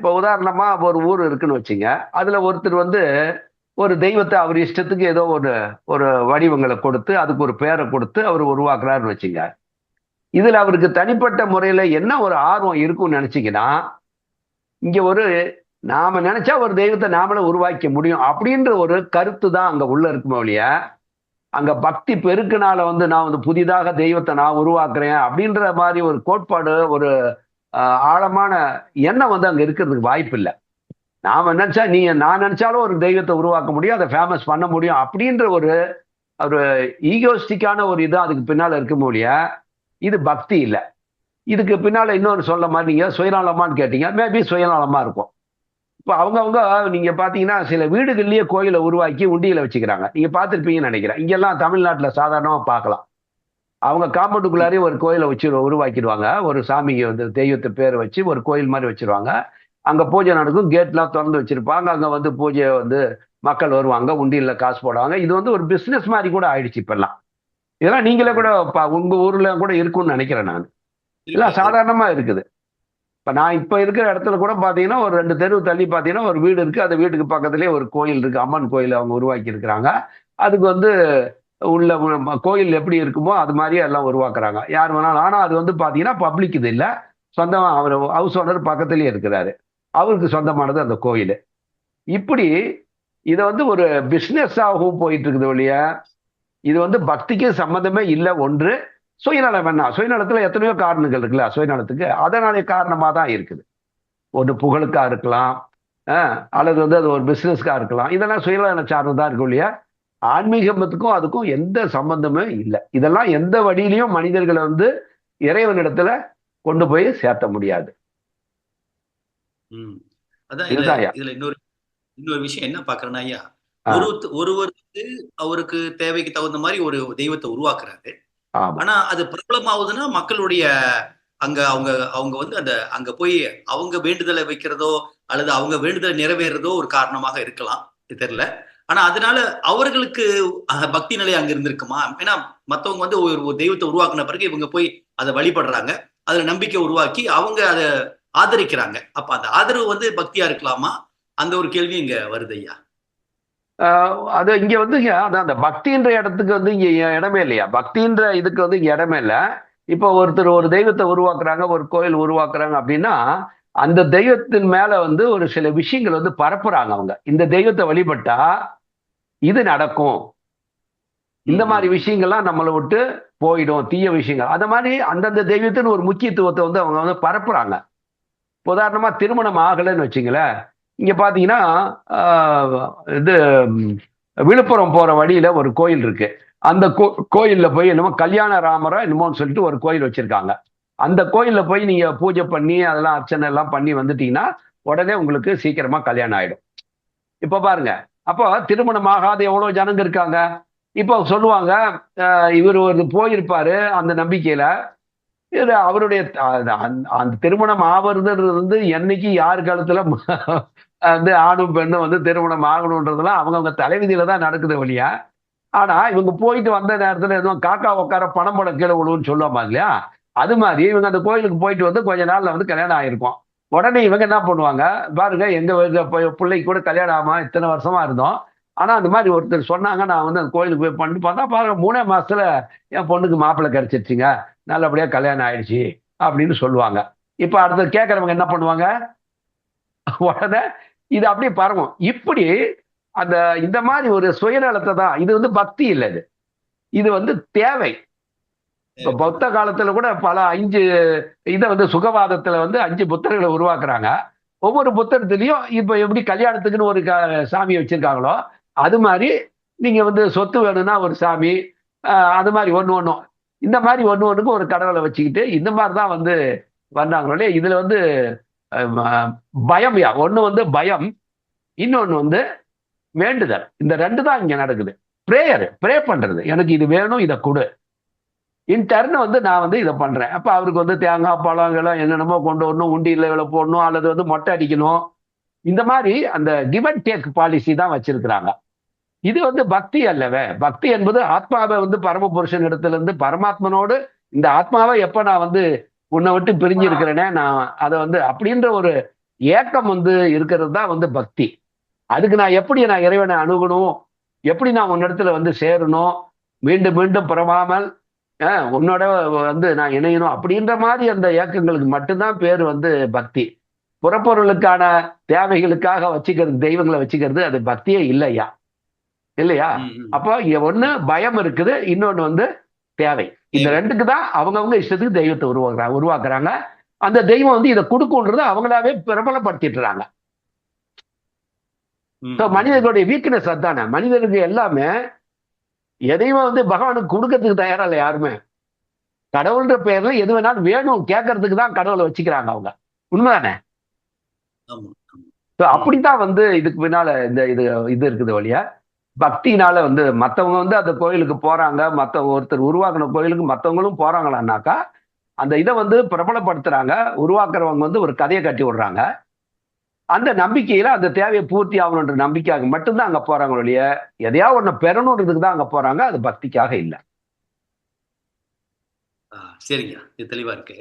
இப்போ உதாரணமா ஒரு ஊர் இருக்குன்னு வச்சுங்க. அதுல ஒருத்தர் வந்து ஒரு தெய்வத்தை அவர் இஷ்டத்துக்கு ஏதோ ஒரு ஒரு வடிவங்களை கொடுத்து அதுக்கு ஒரு பேரை கொடுத்து அவர் உருவாக்குறாருன்னு வச்சுங்க. இதுல அவருக்கு தனிப்பட்ட முறையில என்ன ஒரு ஆர்வம் இருக்கும்னு நினைச்சீங்கன்னா இங்க ஒரு நாம நினைச்சா ஒரு தெய்வத்தை நாமளே உருவாக்க முடியும் அப்படின்ற ஒரு கருத்து தான் அங்க உள்ள இருக்குமே ஒழிய அங்க பக்தி பெருக்குனால வந்து நான் வந்து புதிதாக தெய்வத்தை நான் உருவாக்குறேன் அப்படின்ற மாதிரி ஒரு கோட்பாடு ஒரு ஆழமான எண்ணம் வந்து அங்கே இருக்கிறதுக்கு வாய்ப்பு இல்லை. நாம நினச்சா நீ நான் நினச்சாலும் ஒரு தெய்வத்தை உருவாக்க முடியும் அதை ஃபேமஸ் பண்ண முடியும் அப்படின்ற ஒரு ஒரு ஈகோஸ்டிக்கான ஒரு இது அதுக்கு பின்னால் இருக்கும் ஒழிய இது பக்தி இல்லை. இதுக்கு பின்னால் இன்னொரு சொல்ல மாதிரி நீங்கள் சுயநலமான்னு கேட்டீங்க மேபி சுயநலமாக இருக்கும். இப்போ அவங்கவுங்க நீங்கள் பார்த்தீங்கன்னா சில வீடுகள்லேயே கோயிலை உருவாக்கி உண்டியில் வச்சுக்கிறாங்க. நீங்கள் பார்த்துருப்பீங்கன்னு நினைக்கிறேன். இங்கெல்லாம் தமிழ்நாட்டில் சாதாரணமாக பார்க்கலாம். அவங்க காம்பவுண்டுக்குள்ளாரே ஒரு கோயிலை வச்சு உருவாக்கிடுவாங்க. ஒரு சாமிக்கு வந்து தெய்வத்தை பேர் வச்சு ஒரு கோயில் மாதிரி வச்சிருவாங்க. அங்க பூஜை நடக்கும். கேட்லாம் திறந்து வச்சிருப்பாங்க. அங்க வந்து பூஜை வந்து மக்கள் வருவாங்க. உண்டியல்ல காசு போடுவாங்க. இது வந்து ஒரு பிசினஸ் மாதிரி கூட ஆயிடுச்சு இப்பெல்லாம். இதெல்லாம் நீங்களே கூட உங்க ஊர்ல கூட இருக்கும்னு நினைக்கிறேன் நான். இதெல்லாம் சாதாரணமா இருக்குது. இப்ப நான் இப்ப இருக்கிற இடத்துல கூட பாத்தீங்கன்னா ஒரு ரெண்டு தெரு தள்ளி பாத்தீங்கன்னா ஒரு வீடு இருக்கு. அந்த வீட்டுக்கு பக்கத்துலயே ஒரு கோயில் இருக்கு. அம்மன் கோயில் அவங்க உருவாக்கி இருக்கிறாங்க அதுக்கு வந்து உள்ள கோயில் எப்படி இருக்குமோ அது மாதிரியே எல்லாம் உருவாக்குறாங்க. யார் வேணாலும் ஆனால் அது வந்து பார்த்தீங்கன்னா பப்ளிக் இது இல்லை. சொந்தமாக அவர் ஹவுஸ் ஓனர் பக்கத்துலேயே இருக்கிறாரு. அவருக்கு சொந்தமானது அந்த கோயில். இப்படி இதை வந்து ஒரு பிஸ்னஸாகவும் போயிட்டு இருக்குது ஒழிய இது வந்து பக்திக்கு சம்மந்தமே இல்லை ஒன்று. சுயநலம் வேணாம் சுயநலத்தில் எத்தனையோ காரணங்கள் இருக்குல்ல சுயநலத்துக்கு. அதனாலே காரணமாக தான் இருக்குது. ஒன்று புகழுக்காக இருக்கலாம் அல்லது வந்து அது ஒரு பிஸ்னஸ்க்காக இருக்கலாம். இதெல்லாம் சுயநலம் சார்ந்து தான் இருக்கும் இல்லையா ஆன்மீகத்துக்கும் அதுக்கும் எந்த சம்பந்தமே இல்லை. இதெல்லாம் எந்த வழியிலையும் மனிதர்களை வந்து இறைவனிடத்துல கொண்டு போய் சேர்த்த முடியாது. அதான் இதுல இன்னொரு இன்னொரு விஷயம் என்ன பாக்குறேன்னா ஐயா. ஒரு ஒருவர் வந்து அவருக்கு தேவைக்கு தகுந்த மாதிரி ஒரு தெய்வத்தை உருவாக்குறாரு. ஆனா அது பிரபலமாகுதுன்னா மக்களுடைய அங்க அவங்க அவங்க வந்து அந்த அங்க போய் அவங்க வேண்டுதலை வைக்கிறதோ அல்லது அவங்க வேண்டுதலை நிறைவேறதோ ஒரு காரணமாக இருக்கலாம். தெரியல. ஆனா அதனால அவர்களுக்கு பக்தி நிலை அங்க இருந்திருக்குமா? ஏன்னா மத்தவங்க வந்து ஒரு தெய்வத்தை உருவாக்குன பிறகு இவங்க போய் அதை வழிபடுறாங்க. அதுல நம்பிக்கை உருவாக்கி அவங்க அதை ஆதரிக்கிறாங்க. அப்ப அந்த ஆதரவு வந்து பக்தியா இருக்கலாமா? அந்த ஒரு கேள்வி இங்க வருது ஐயா. ஆஹ் அது இங்க வந்து அதான் அந்த பக்தின்ற இடத்துக்கு வந்து இங்க இடமே இல்லையா? பக்தின்ற இதுக்கு வந்து இங்க இடமே இல்லை. இப்போ ஒருத்தர் ஒரு தெய்வத்தை உருவாக்குறாங்க ஒரு கோயில் உருவாக்குறாங்க அப்படின்னா அந்த தெய்வத்தின் மேல வந்து ஒரு சில விஷயங்கள் வந்து பரப்புறாங்க அவங்க. இந்த தெய்வத்தை வழிபட்டா இது நடக்கும். இந்த மாதிரி விஷயங்கள்லாம் நம்மளை விட்டு போயிடும். தீய விஷயங்கள். அந்த மாதிரி அந்தந்த தெய்வத்தின் ஒரு முக்கியத்துவத்தை வந்து அவங்க வந்து பரப்புறாங்க. உதாரணமா திருமணம் ஆகலைன்னு வச்சுங்களேன். இங்க பாத்தீங்கன்னா இது விழுப்புரம் போற வழியில ஒரு கோயில் இருக்கு. அந்த கோ- கோயில்ல போய் என்னமோ கல்யாண ராமரா என்னமோன்னு சொல்லிட்டு ஒரு கோயில் வச்சிருக்காங்க. அந்த கோயில்ல போய் நீங்க பூஜை பண்ணி அதெல்லாம் அர்ச்சனை எல்லாம் பண்ணி வந்துட்டீங்கன்னா உடனே உங்களுக்கு சீக்கிரமா கல்யாணம் ஆயிடும். இப்ப பாருங்க அப்போ திருமணம் ஆகாத எவ்வளோ ஜனங்க இருக்காங்க? இப்போ சொல்லுவாங்க ஆஹ், இவர் ஒரு போயிருப்பாரு அந்த நம்பிக்கையில. இது அவருடைய அந்த- அந்த- திருமணம் ஆவறதுன்றது வந்து என்னைக்கு யார் காலத்துல வந்து ஆணும் பெண்ணும் வந்து திருமணம் ஆகணுன்றதெல்லாம் அவங்கவுங்க தலைவிதியில தான் நடக்குது வழியா ஆனா இவங்க போயிட்டு வந்த நேரத்துல எதுவும் காக்கா உட்கார பணம் படம் கீழே விழுவுன்னு சொல்லுவாங்க இல்லையா? அது மாதிரி இவங்க அந்த கோயிலுக்கு போயிட்டு வந்து கொஞ்ச நாள்ல வந்து கல்யாணம் ஆயிருக்கும். உடனே இவங்க என்ன பண்ணுவாங்க? பாருங்க எங்க பிள்ளைக்கு கூட கல்யாணம் ஆமா இத்தனை வருஷமா இருந்தோம். ஆனா அந்த மாதிரி ஒருத்தர் சொன்னாங்க நான் வந்து அந்த கோயிலுக்கு போய் பண்ணிட்டு பார்த்தா பாருங்க மூணே மாசத்துல என் பொண்ணுக்கு மாப்பிள்ளை கிடைச்சிருச்சுங்க. நல்லபடியா கல்யாணம் ஆயிடுச்சு அப்படின்னு சொல்லுவாங்க. இப்ப அடுத்தது கேட்கறவங்க என்ன பண்ணுவாங்க? உடனே இது அப்படியே பரவும் இப்படி அந்த இந்த மாதிரி ஒரு சுயநலத்தை தான் இது வந்து பக்தி இல்லை இது. இது வந்து தேவை. பௌத்த காலத்துல கூட பல அஞ்சு இதை வந்து சுகவாதத்துல வந்து அஞ்சு புத்தர்களை உருவாக்குறாங்க. ஒவ்வொரு புத்தகத்துலயும் இப்ப எப்படி கல்யாணத்துக்குன்னு ஒரு சாமியை சாமி வச்சிருக்காங்களோ அது மாதிரி நீங்க வந்து சொத்து வேணும்னா ஒரு சாமி அது மாதிரி ஒன்று ஒன்றும் இந்த மாதிரி ஒன்று ஒன்றுக்கு ஒரு கடவுளை வச்சுக்கிட்டு இந்த மாதிரி தான் வந்து வந்தாங்களே இதுல வந்து பயம் யா ஒன்று வந்து பயம் இன்னொன்று வந்து வேண்டுதல். இந்த ரெண்டு தான் இங்க நடக்குது. ப்ரேயர் ப்ரே பண்றது. எனக்கு இது வேணும் இதை கொடு. இன்டர்ன் வந்து நான் வந்து இதை பண்றேன். அப்ப அவருக்கு வந்து தேங்காய் பழம் என்னென்னமோ கொண்டு வரணும் உண்டியில் இவ்வளவு போடணும் அல்லது வந்து மொட்டை அடிக்கணும். இந்த மாதிரி அந்த கிவ் அண்ட் டேக் பாலிசி தான் வச்சிருக்கிறாங்க. இது வந்து பக்தி அல்லவே. பக்தி என்பது ஆத்மாவை வந்து பரம புருஷன் இடத்துல இருந்து பரமாத்மனோடு இந்த ஆத்மாவை எப்ப நான் வந்து உன்னை விட்டு பிரிஞ்சு இருக்கிறேனே நான் அதை வந்து அப்படின்ற ஒரு ஏக்கம் வந்து இருக்கிறது தான் வந்து பக்தி. அதுக்கு நான் எப்படி நான் இறைவனை அணுகணும்? எப்படி நான் உன்னிடத்துல வந்து சேரணும்? மீண்டும் மீண்டும் பிறவாமல் உன்னோட வந்து நான் இணையணும் அப்படின்ற மாதிரி அந்த ஏக்கங்களுக்கு மட்டும்தான் பேர் வந்து பக்தி. புறப்பொருளுக்கான தேவைகளுக்காக வச்சுக்கிறது தெய்வங்களை வச்சுக்கிறது அது பக்தியே இல்லையா? இல்லையா. அப்போ ஒண்ணு பயம் இருக்குது இன்னொன்னு வந்து தேவை. இந்த. ரெண்டுக்கு தான் அவங்கவங்க இஷ்டத்துக்கு தெய்வத்தை உருவாக்குறாங்க உருவாக்குறாங்க. அந்த தெய்வம் வந்து இதை கொடுக்குன்றதை அவங்களாவே பிரபலப்படுத்திட்டுறாங்க. மனிதர்களுடைய வீக்னஸ் அதானே? மனிதருக்கு எல்லாமே எதையுமே வந்து பகவானுக்கு கொடுக்கறதுக்கு தயாரா இல்லை யாருமே. கடவுள்ன்ற பெயர்ல எது வேணாலும் வேணும் கேட்கறதுக்கு தான் கடவுளை வச்சுக்கிறாங்க அவங்க. உண்மைதானே? அப்படித்தான் வந்து இதுக்கு பின்னால இந்த இது இது இருக்குது வழியா. பக்தினால வந்து மத்தவங்க வந்து அந்த கோயிலுக்கு போறாங்க மத்த ஒருத்தர் உருவாக்கின கோயிலுக்கு மத்தவங்களும் போறாங்களான்னாக்கா அந்த இதை வந்து பிரபலப்படுத்துறாங்க. உருவாக்குறவங்க வந்து ஒரு கதையை கட்டி விடுறாங்க. அந்த நம்பிக்கையில அந்த தேவையை பூர்த்தி ஆகணுன்ற நம்பிக்கையாக மட்டும்தான் அங்க போறாங்க ஒழிய எதையா ஒன்னு பெறணுன்றதுக்கு தான் அங்க போறாங்க அது பக்திக்காக இல்லை. சரிங்க. இது தெளிவா இருக்கு.